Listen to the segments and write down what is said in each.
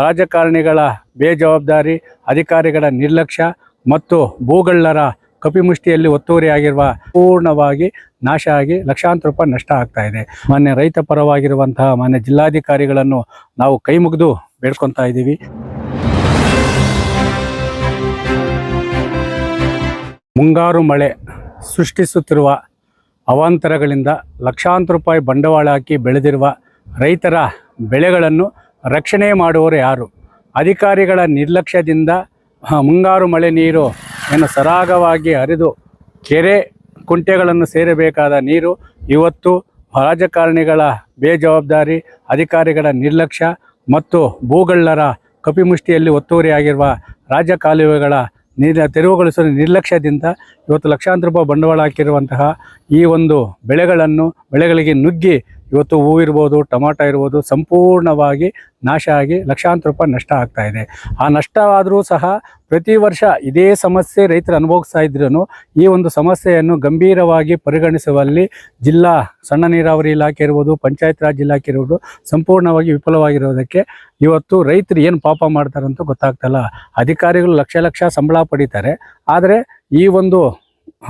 ರಾಜಕಾರಣಿಗಳ ಬೇಜವಾಬ್ದಾರಿ, ಅಧಿಕಾರಿಗಳ ನಿರ್ಲಕ್ಷ್ಯ ಮತ್ತು ಭೂಗಳ್ಳರ ಕಪಿಮುಷ್ಟಿಯಲ್ಲಿ ಒತ್ತುವರಿಯಾಗಿರುವ ಪೂರ್ಣವಾಗಿ ನಾಶ ಆಗಿ ಲಕ್ಷಾಂತರ ರೂಪಾಯಿ ನಷ್ಟ ಆಗ್ತಾ ಇದೆ. ಮಾನ್ಯ ರೈತ ಪರವಾಗಿರುವಂತಹ ಮಾನ್ಯ ಜಿಲ್ಲಾಧಿಕಾರಿಗಳನ್ನು ನಾವು ಕೈ ಮುಗಿದು ಬೇಡ್ಕೊತಾ ಇದ್ದೀವಿ. ಮುಂಗಾರು ಮಳೆ ಸೃಷ್ಟಿಸುತ್ತಿರುವ ಅವಾಂತರಗಳಿಂದ ಲಕ್ಷಾಂತರ ರೂಪಾಯಿ ಬಂಡವಾಳ ಹಾಕಿ ಬೆಳೆದಿರುವ ರೈತರ ಬೆಳೆಗಳನ್ನು ರಕ್ಷಣೆ ಮಾಡುವವರು ಯಾರು? ಅಧಿಕಾರಿಗಳ ನಿರ್ಲಕ್ಷ್ಯದಿಂದ ಮುಂಗಾರು ಮಳೆ ನೀರು ಏನು ಸರಾಗವಾಗಿ ಹರಿದು ಕೆರೆ ಕುಂಟೆಗಳನ್ನು ಸೇರಬೇಕಾದ ನೀರು ಇವತ್ತು ರಾಜಕಾರಣಿಗಳ ಬೇಜವಾಬ್ದಾರಿ, ಅಧಿಕಾರಿಗಳ ನಿರ್ಲಕ್ಷ್ಯ ಮತ್ತು ಭೂಗಳ್ಳರ ಕಪಿಮುಷ್ಟಿಯಲ್ಲಿ ಒತ್ತುವರಿಯಾಗಿರುವ ರಾಜ್ಯ ಕಾಲುವೆಗಳ ನೀರ, ತೆರವುಗೊಳಿಸುವ ನಿರ್ಲಕ್ಷ್ಯದಿಂದ ಇವತ್ತು ಲಕ್ಷಾಂತರ ರೂಪಾಯಿ ಬಂಡವಾಳ ಹಾಕಿರುವಂತಹ ಈ ಒಂದು ಬೆಳೆಗಳನ್ನು, ಬೆಳೆಗಳಿಗೆ ನುಗ್ಗಿ ಇವತ್ತು ಹೂ ಇರ್ಬೋದು, ಟೊಮಾಟೊ ಇರ್ಬೋದು, ಸಂಪೂರ್ಣವಾಗಿ ನಾಶ ಆಗಿ ಲಕ್ಷಾಂತರ ರೂಪಾಯಿ ನಷ್ಟ ಆಗ್ತಾ ಇದೆ. ಆ ನಷ್ಟವಾದರೂ ಸಹ ಪ್ರತಿ ವರ್ಷ ಇದೇ ಸಮಸ್ಯೆ ರೈತರು ಅನುಭವಿಸ್ತಾ ಇದ್ರೂ ಈ ಒಂದು ಸಮಸ್ಯೆಯನ್ನು ಗಂಭೀರವಾಗಿ ಪರಿಗಣಿಸುವಲ್ಲಿ ಜಿಲ್ಲಾ ಸಣ್ಣ ನೀರಾವರಿ ಇಲಾಖೆ ಇರ್ಬೋದು, ಪಂಚಾಯತ್ ರಾಜ್ ಇಲಾಖೆ ಇರ್ಬೋದು ಸಂಪೂರ್ಣವಾಗಿ ವಿಫಲವಾಗಿರೋದಕ್ಕೆ ಇವತ್ತು ರೈತರು ಏನು ಪಾಪ ಮಾಡ್ತಾರಂತೂ ಗೊತ್ತಾಗ್ತಲ್ಲ ಅಧಿಕಾರಿಗಳು ಲಕ್ಷ ಲಕ್ಷ ಸಂಬಳ ಪಡಿತಾರೆ. ಆದರೆ ಈ ಒಂದು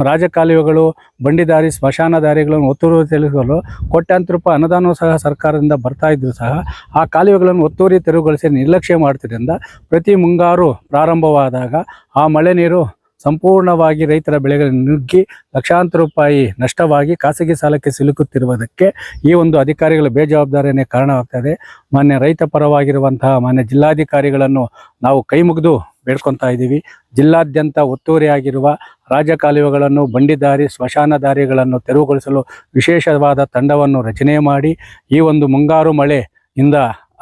ರಾಜಕಾಲುವೆಗಳು, ಬಂಡಿದಾರಿ ಸ್ಮಶಾನ ದಾರಿಗಳನ್ನು ಒತ್ತುವರಿ ತೆರವುಗಳು ಕೋಟ್ಯಾಂತರ ರೂಪಾಯಿ ಅನುದಾನವು ಸಹ ಸರ್ಕಾರದಿಂದ ಬರ್ತಾ ಇದ್ದರೂ ಸಹ ಆ ಕಾಲುವೆಗಳನ್ನು ಒತ್ತುವರಿ ತೆರವುಗೊಳಿಸಿ ನಿರ್ಲಕ್ಷ್ಯ ಮಾಡ್ತಿದ್ದರಿಂದ ಪ್ರತಿ ಮುಂಗಾರು ಪ್ರಾರಂಭವಾದಾಗ ಆ ಮಳೆ ನೀರು ಸಂಪೂರ್ಣವಾಗಿ ರೈತರ ಬೆಳೆಗಳನ್ನು ನುಗ್ಗಿ ಲಕ್ಷಾಂತರ ರೂಪಾಯಿ ನಷ್ಟವಾಗಿ ಖಾಸಗಿ ಸಾಲಕ್ಕೆ ಸಿಲುಕುತ್ತಿರುವುದಕ್ಕೆ ಈ ಒಂದು ಅಧಿಕಾರಿಗಳ ಬೇಜವಾಬ್ದಾರಿಯೇ ಕಾರಣವಾಗ್ತದೆ ಮಾನ್ಯ ರೈತ ಪರವಾಗಿರುವಂತಹ ಮಾನ್ಯ ಜಿಲ್ಲಾಧಿಕಾರಿಗಳನ್ನು ನಾವು ಕೈ ಮುಗಿದು ಬೇಡ್ಕೊತಾ ಇದ್ದೀವಿ. ಜಿಲ್ಲಾದ್ಯಂತ ಒತ್ತುವರಿಯಾಗಿರುವ ರಾಜಕಾಲುವೆಗಳನ್ನು, ಬಂಡಿದಾರಿ, ಸ್ಮಶಾನ ದಾರಿಗಳನ್ನು ತೆರವುಗೊಳಿಸಲು ವಿಶೇಷವಾದ ತಂಡವನ್ನು ರಚನೆ ಮಾಡಿ ಈ ಒಂದು ಮುಂಗಾರು ಮಳೆಯಿಂದ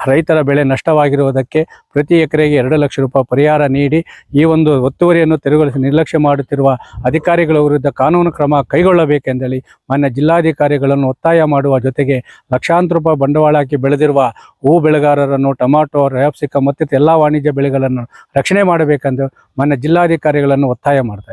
ರೈತರ ಬೆಳೆ ನಷ್ಟವಾಗಿರುವುದಕ್ಕೆ ಪ್ರತಿ ಎಕರೆಗೆ ಎರಡು ಲಕ್ಷ ರೂಪಾಯಿ ಪರಿಹಾರ ನೀಡಿ ಈ ಒಂದು ಒತ್ತುವರಿಯನ್ನು ತೆರವುಗೊಳಿಸಿ ನಿರ್ಲಕ್ಷ್ಯ ಮಾಡುತ್ತಿರುವ ಅಧಿಕಾರಿಗಳ ವಿರುದ್ಧ ಕಾನೂನು ಕ್ರಮ ಕೈಗೊಳ್ಳಬೇಕೆಂದೇಳಿ ಮಾನ್ಯ ಜಿಲ್ಲಾಧಿಕಾರಿಗಳನ್ನು ಒತ್ತಾಯ ಮಾಡುವ ಜೊತೆಗೆ ಲಕ್ಷಾಂತರ ರೂಪಾಯಿ ಬಂಡವಾಳ ಹಾಕಿ ಬೆಳೆದಿರುವ ಹೂ ಬೆಳೆಗಾರರನ್ನು, ಟೊಮಾಟೊ ರ್ಯಾಪ್ಸಿಕ ಮತ್ತಿತರ ಎಲ್ಲ ವಾಣಿಜ್ಯ ಬೆಳೆಗಳನ್ನು ರಕ್ಷಣೆ ಮಾಡಬೇಕೆಂದು ಮಾನ್ಯ ಜಿಲ್ಲಾಧಿಕಾರಿಗಳನ್ನು ಒತ್ತಾಯ ಮಾಡ್ತಾ